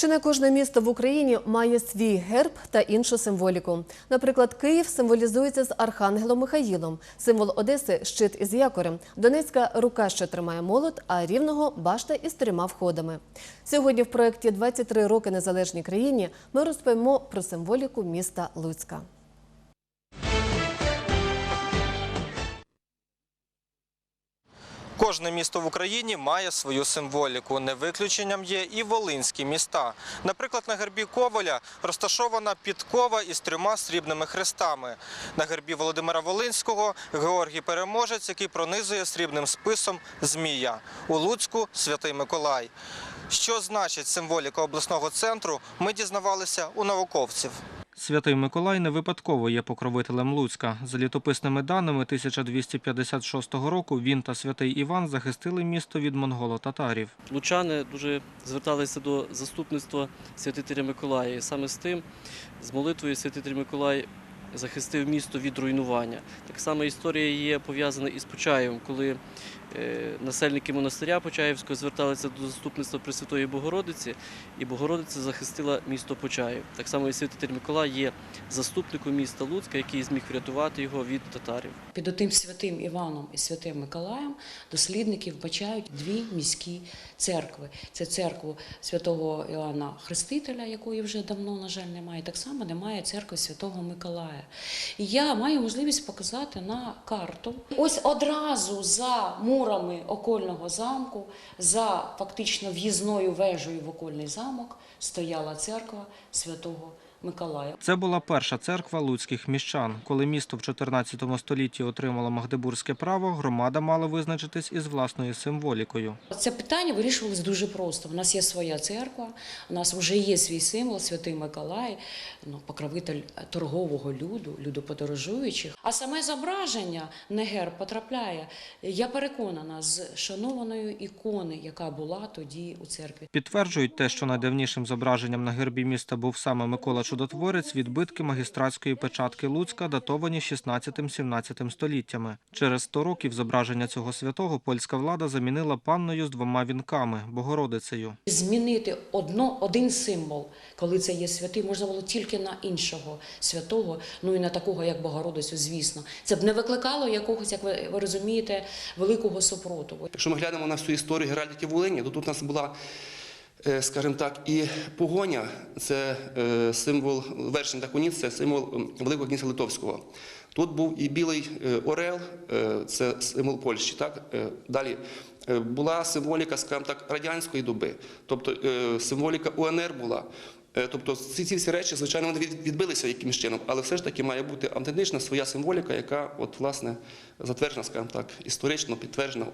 Чи не кожне місто в Україні має свій герб та іншу символіку? Наприклад, Київ символізується з архангелом Михаїлом, символ Одеси щит із якорем, Донецька рука, що тримає молот, а рівного башта із трьома входами. Сьогодні в проєкті «23 роки незалежній країні ми розповімо про символіку міста Луцька. Кожне місто в Україні має свою символіку. Не виключенням є і волинські міста. Наприклад, на гербі Коваля розташована підкова із трьома срібними хрестами. На гербі Володимира Волинського Георгій Переможець, який пронизує срібним списом Змія. У Луцьку Святий Миколай. Що значить символіка обласного центру, ми дізнавалися у науковців. Святий Миколай не випадково є покровителем Луцька. За літописними даними 1256 року він та святий Іван захистили місто від монголо-татарів. Лучани дуже зверталися до заступництва святителя Миколая. І саме з тим, з молитвою святитель Миколай захистив місто від руйнування. Так само історія є пов'язана із Почаєвом, коли насельники монастиря Почаївського зверталися до заступництва Пресвятої Богородиці, і Богородиця захистила місто Почаїв. Так само і святитель Миколай є заступником міста Луцька, який зміг врятувати його від татарів. Під отим святим Іваном і святим Миколаєм дослідники вбачають дві міські церкви. Це церкву святого Іоанна Хрестителя, якої вже давно, на жаль, немає. Так само немає церкви святого Миколая. І я маю можливість показати на карту. Ось одразу за мурами окольного замку, за фактично в'їзною вежею в окольний замок, стояла церква святого Миколая. Це була перша церква луцьких міщан. Коли місто в 14 столітті отримало магдебурзьке право, громада мала визначитись із власною символікою. Це питання вирішувалось дуже просто. У нас є своя церква, у нас вже є свій символ, святий Миколай, ну, покровитель торгового люду, людоподорожуючих. А саме зображення не герб потрапляє, я переконана, з шанованої ікони, яка була тоді у церкві. Підтверджують те, що найдавнішим зображенням на гербі міста був саме Микола Чудотворець, відбитки магістратської печатки Луцька, датовані 16-17 століттями. Через 100 років зображення цього святого польська влада замінила панною з двома вінками – Богородицею. Змінити одно, один символ, коли це є святий, можна було тільки на іншого святого, ну і на такого, як Богородицю, звісно. Це б не викликало якогось, як ви, розумієте, великого супротиву. Якщо ми глянемо на всю історію Геральдики Волині, то тут у нас була, скажімо так, і погоня це е, символ вершень та куніць, це символ Великого кінця Литовського. Тут був і білий е, орел, е, це символ Польщі. Так? Е, Далі е, була символіка, скажімо так, радянської доби, тобто е, символіка УНР була. Е, Тобто ці, ці всі речі, звичайно, вони відбилися якимось чином, але все ж таки має бути автентична своя символіка, яка, от, власне, затверджена, скажімо так, історично підтверджена,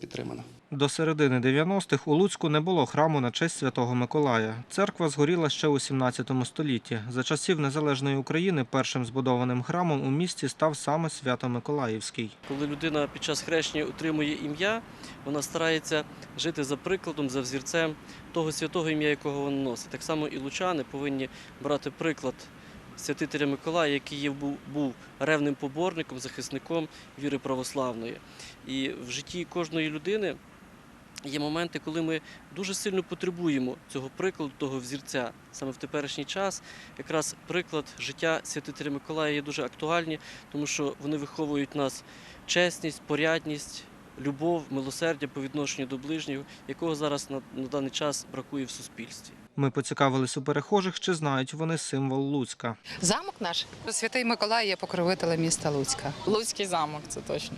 підтримана. До середини 90-х у Луцьку не було храму на честь Святого Миколая. Церква згоріла ще у 17 столітті. За часів незалежної України першим збудованим храмом у місті став саме Свято-Миколаївський. Коли людина під час хрещення отримує ім'я, вона старається жити за прикладом, за взірцем того святого ім'я, якого вона носить. Так само і лучани повинні брати приклад святителя Миколая, який є, був, був ревним поборником, захисником віри православної. І в житті кожної людини є моменти, коли ми дуже сильно потребуємо цього прикладу, того взірця. Саме в теперішній час якраз приклад життя святителя Миколая є дуже актуальні, тому що вони виховують нас чесність, порядність, любов, милосердя по відношенню до ближнього, якого зараз на, на даний час бракує в суспільстві. Ми поцікавились у перехожих, чи знають вони символ Луцька. Замок наш. Святий Миколай є покровителем міста Луцька. Луцький замок, це точно.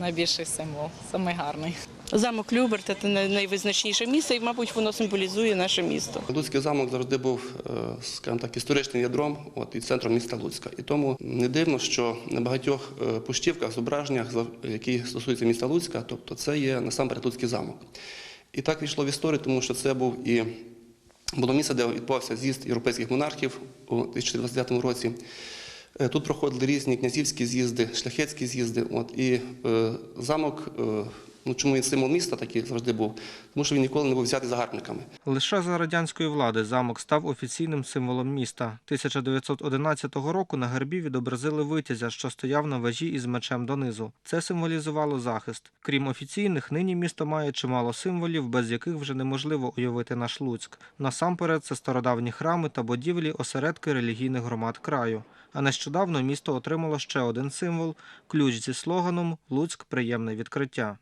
Найбільший символ, самий гарний. Замок Люберта це найвизначніше місце, і, мабуть, воно символізує наше місто. Луцький замок завжди був, е, скажімо так, історичним ядром от, і центром міста Луцька. І тому не дивно, що на багатьох е, поштівках, зображеннях, які стосуються міста Луцька, тобто це є насамперед Луцький замок. І так війшло в історію, тому що це був і було місце, де відбувався з'їзд європейських монархів у 2029 році. Е, Тут проходили різні князівські з'їзди, шляхетські з'їзди. От, і е, замок е, Ну чому він символ міста такий завжди був? Тому що він ніколи не був взятий загарбниками. Лише за радянської влади замок став офіційним символом міста. 1911 року на гербі відобразили витязя, що стояв на вежі із мечем донизу. Це символізувало захист. Крім офіційних, нині місто має чимало символів, без яких вже неможливо уявити наш Луцьк. Насамперед, це стародавні храми та будівлі, осередки релігійних громад краю. А нещодавно місто отримало ще один символ ключ зі слоганом Луцьк приємне відкриття.